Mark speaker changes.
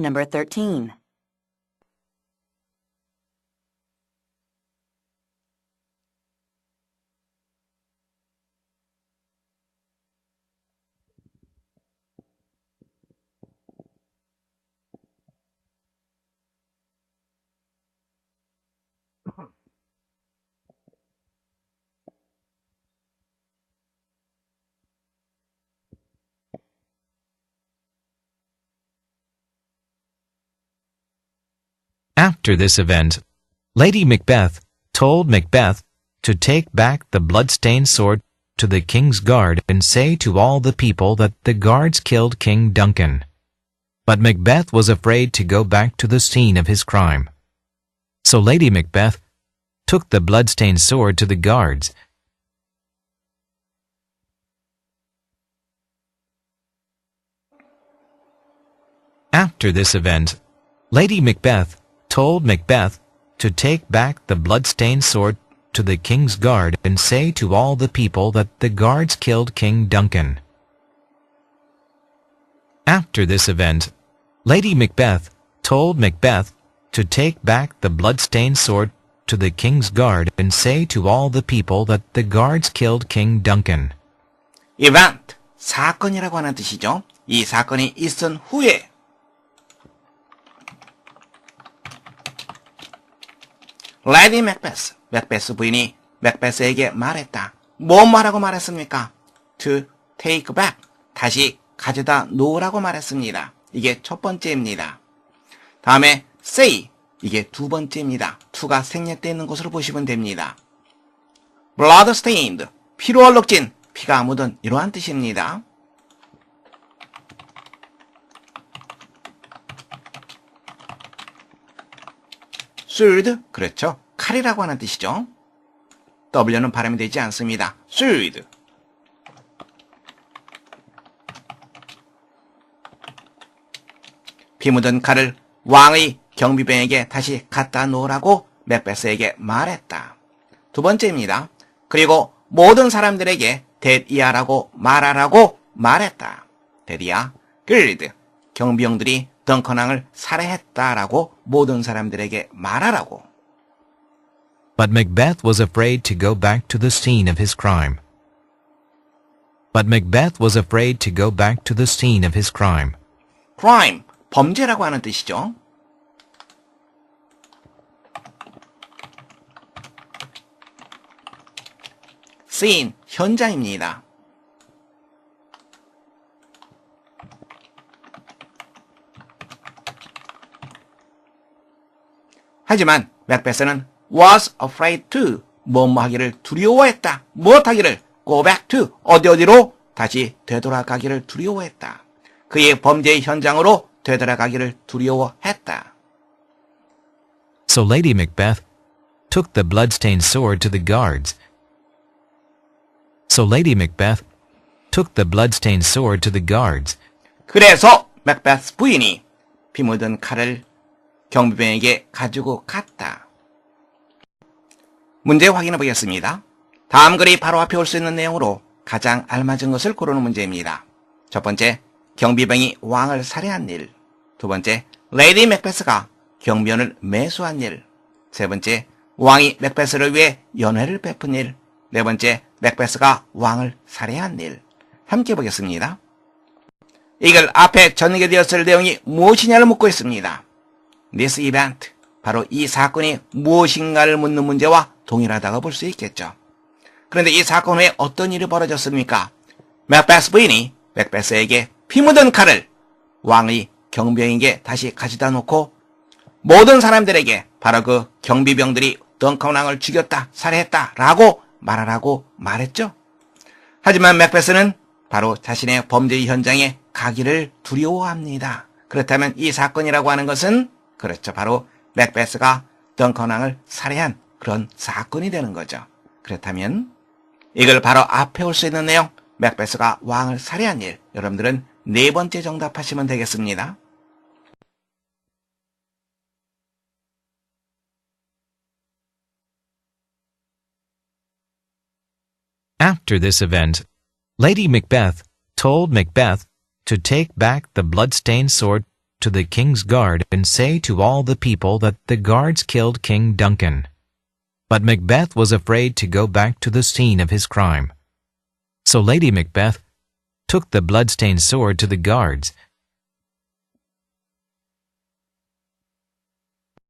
Speaker 1: Number 13.
Speaker 2: After this event, Lady Macbeth told Macbeth to take back the blood-stained sword to the king's guard and say to all the people that the guards killed King Duncan. But Macbeth was afraid to go back to the scene of his crime. So Lady Macbeth took the blood-stained sword to the guards After this event, Lady Macbeth told Macbeth to take back the blood-stained sword to the king's guard and say to all the people that the guards killed King Duncan. After this event, Lady Macbeth told Macbeth to take back the blood-stained sword to the king's guard and say to all the people that the guards killed King Duncan.
Speaker 3: event, 사건이라고 하는 뜻이죠. 이 사건이 있은 후에 레디 맥베스, 맥베스 부인이 맥베스에게 말했다. 뭐 말하고 말했습니까? To take back, 다시 가져다 놓으라고 말했습니다. 이게 첫 번째입니다. 다음에 say, 이게 두 번째입니다. to가 생략되어 있는 것으로 보시면 됩니다. blood stained, 피로 얼룩진, 피가 묻은 이러한 뜻입니다. Sword, 그렇죠. 칼이라고 하는 뜻이죠. W는 발음이 되지 않습니다. sword. 피 묻은 칼을 왕의 경비병에게 다시 갖다 놓으라고 맥베스에게 말했다. 두 번째입니다. 그리고 모든 사람들에게 데디아라고 말하라고 말했다. 데디아, 길드, 경비용들이 덩컨왕을 살해했다라고 모든 사람들에게 말하라고.
Speaker 2: But Macbeth was afraid to go back to the scene of his crime. But Macbeth was afraid to go back to the scene of his crime.
Speaker 3: crime, 범죄라고 하는 뜻이죠. scene, 현장입니다. 하지만 맥베스는 was afraid to 뭐뭐 하기를 두려워했다. 무엇 하기를 go back to 어디 어디로 다시 되돌아가기를 두려워했다. 그의 범죄의 현장으로 되돌아가기를 두려워했다.
Speaker 2: So Lady Macbeth took the blood-stained sword to the guards. So Lady Macbeth took the blood-stained sword to the guards.
Speaker 3: 그래서 맥베스 부인이 피 묻은 칼을 경비병에게 가지고 갔다. 문제 확인해 보겠습니다. 다음 글이 바로 앞에 올 수 있는 내용으로 가장 알맞은 것을 고르는 문제입니다. 첫 번째, 경비병이 왕을 살해한 일. 두 번째, 레이디 맥베스가 경비원을 매수한 일. 세 번째, 왕이 맥베스를 위해 연회를 베푼 일. 네 번째, 맥베스가 왕을 살해한 일. 함께 보겠습니다. 이글 앞에 전개되었을 내용이 무엇이냐를 묻고 있습니다. This event, 바로 이 사건이 무엇인가를 묻는 문제와 동일하다고 볼 수 있겠죠. 그런데 이 사건 후에 어떤 일이 벌어졌습니까? 맥베스 부인이 맥베스에게 피 묻은 칼을 왕의 경비병에게 다시 가져다 놓고 모든 사람들에게 바로 그 경비병들이 덩컨 왕을 죽였다, 살해했다 라고 말하라고 말했죠. 하지만 맥베스는 바로 자신의 범죄 현장에 가기를 두려워합니다. 그렇다면 이 사건이라고 하는 것은 그렇죠. 바로 맥베스가 덩컨 왕을 살해한 그런 사건이 되는 거죠. 그렇다면 이걸 바로 앞에 올 수 있는 내용 맥베스가 왕을 살해한 일 여러분들은 네 번째 정답하시면 되겠습니다.
Speaker 2: After this event, Lady Macbeth told Macbeth to take back the blood-stained sword to the king's guard and say to all the people that the guards killed King Duncan. But Macbeth was afraid to go back to the scene of his crime. So Lady Macbeth took the bloodstained sword to the guards